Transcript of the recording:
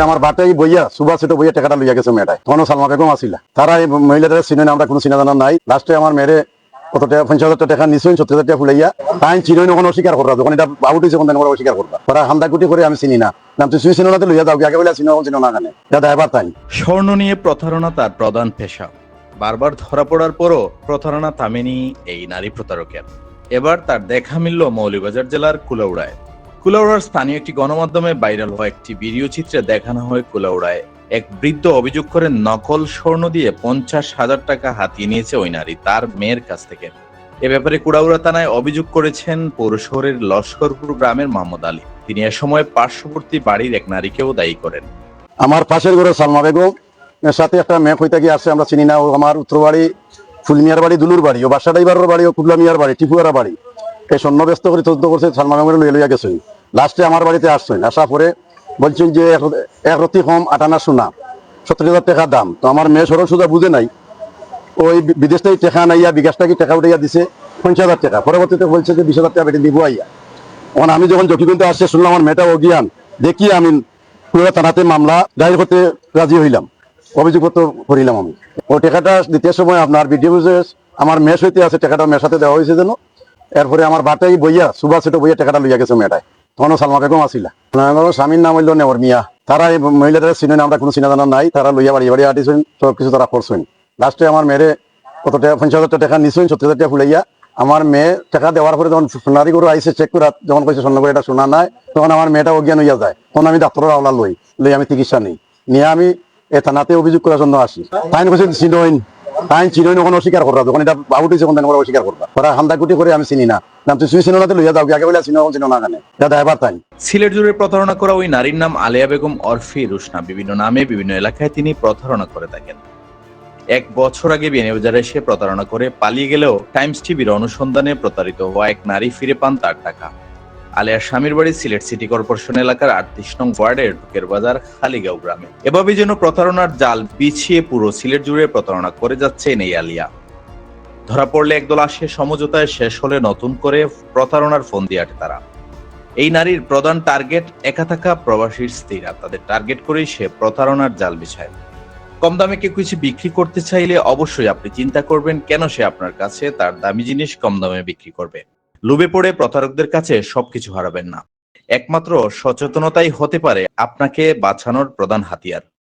আমার বাটাই বইয়া সুবা সেটা বইয়া টাকাটা লইয়া গেছে মেয়েটাই তখনও সালমা বেগম আসিলা। তারা এই মহিলাদের চিনে আমরা কোনো চিনা জানা নাই লাস্টে আমার মেয়েরে চিনি না যাও। নিয়ে পেশা। প্রতারণা থামেনি এই নারী প্রতারকের। এবার তার দেখা মিলল মৌলভীবাজার জেলার কুলাউড়ায়। কুলাউড়ার স্থানীয় একটি গণমাধ্যমে ভাইরাল হওয়া একটি ভিডিও চিত্রে দেখানো হয় কুলাউড়ায়। এক বৃদ্ধ অভিযোগ করেন নকল স্বর্ণ দিয়ে পঞ্চাশ হাজার টাকা হাতিয়ে নিয়েছে ওই নারী, তার মেয়ের কাছ থেকে। এ ব্যাপারে কুড়াউড়া থানায় অভিযোগ করেছেন পৌর শহরের লস্করপুর গ্রামের মোহাম্মদ আলী। তিনি এ সময় পার্শ্ববর্তী বাড়ির এক নারীকেও দায়ী করেন। আমার পাশের ঘরে সালমা বেগম। এর সাথে একটা মেয়ে কইতে গিয়ে আসছে আমরা চিনি না, ও আমার উত্তর বাড়ি, ফুলমিয়ার বাড়ি, দুলুর বাড়ি, ও বাসা ড্রাইভারের বাড়ি, ও কুবলা মিয়ার বাড়ি, টিপুয়ারা বাড়ি। এই সৈন্য ব্যস্ত করে তদন্ত করছে, সালমা বেগমের লইয়া গেছে। লাস্টে আমার বাড়িতে আসছেন আসা পরে বলছেন যে এক- রতি কম আটানা সোনা, সত্তর হাজার টাকা দাম। তো আমার মেয়ে সরল সুদা বুঝে নাই। ওই বিদেশ থেকে টাকা নাইয়া বিকাশ থেকে টাকা উঠাইয়া দিছে, পঞ্চাশ হাজার টাকা। পরবর্তীতে বলছে যে বিশ হাজার টাকা দিব আইয়া। এখন আমি যখন জকিগঞ্জে আসছে, শুনলাম আমার মেয়েটা অজ্ঞান। দেখি আমি পুরো থানাতে মামলা দায়ের করতে রাজি হইলাম। অভিযোগপত্র করিলাম আমি। ও টাকাটা দিতে সময় আপনার বিডিও আমার মেয়ে সইতে আছে, টাকাটা মেয়ের সাথে দেওয়া হয়েছে যেন। এরপরে আমার বাটাই বইয়া, সুভাষ সেটা বইয়া টাকাটা লইয়া গেছে মেয়েটাই তখনও সালমা বেগম স্বামীর নাম হইল নেওয়ার তারা এই মহিলাদের চিনে না আমরা কোনো চিনা জানা নাই। তারা লইয়া বাড়ি বাড়ি আটিছেন সব কিছু তারা করছেন। লাস্টে আমার পঞ্চাশ হাজার টাকা নিশ্চয়ই সত্তর হাজার টাকা আমার মেয়ে টাকা দেওয়ার পরে যখন সোনারি গরু আইসে চেক করে যখন কইছে এটা শোনা নাই, তখন আমার মেয়েটা অজ্ঞান হইয়া যায়। তখন আমি ডাক্তারের আওলা লই লই আমি চিকিৎসা নেই। নিয়ে আমি এ থানাতে অভিযোগ করার জন্য আসি। তাই কইছে চিনইন তাই চিনইন ওখানে অস্বীকার করবা যখন এটা হয়েছে কোন ওরা অস্বীকার করবা। ওরা হান্দাকুটি করে আমি চিনি না। নাম তুই চিনো না লইয়া যাও, আগে বলে চিনো চিনো না জানে। এটা ড্রাইভার তাই। সিলেট জুড়ে প্রতারণা করা ওই নারীর নাম আলেয়া বেগম অরফি রুশনা। বিভিন্ন নামে বিভিন্ন এলাকায় তিনি প্রতারণা করে থাকেন। এক বছর আগে বিয়ানীবাজারে এসে প্রতারণা করে পালিয়ে গেলেও টাইমস টিভির অনুসন্ধানে প্রতারিত হওয়া এক নারী ফিরে পান তার টাকা। আলেয়ার স্বামীর বাড়ি সিলেট সিটি কর্পোরেশন এলাকার আটত্রিশ নং ওয়ার্ডের ঢুকের বাজার খালিগাঁও গ্রামে। এভাবে যেন প্রতারণার জাল বিছিয়ে পুরো সিলেট জুড়ে প্রতারণা করে যাচ্ছেন এই আলিয়া। ধরা পড়লে একদল আসে, সমঝোতায় শেষ হলে নতুন করে প্রতারণার ফোন দিয়ে আটে তারা। এই নারীর প্রধান টার্গেট, একা থাকা প্রবাসীর স্ত্রীরা। তাদের টার্গেট করেই সে প্রতারণার জাল বিছায়। কম দামে কেউ কিছু বিক্রি করতে চাইলে অবশ্যই আপনি চিন্তা করবেন, কেন সে আপনার কাছে তার দামি জিনিস কম দামে বিক্রি করবে? লোভে পড়ে প্রতারকদের কাছে সবকিছু হারাবেন না। একমাত্র সচেতনতাই হতে পারে আপনাকে বাঁচানোর প্রধান হাতিয়ার।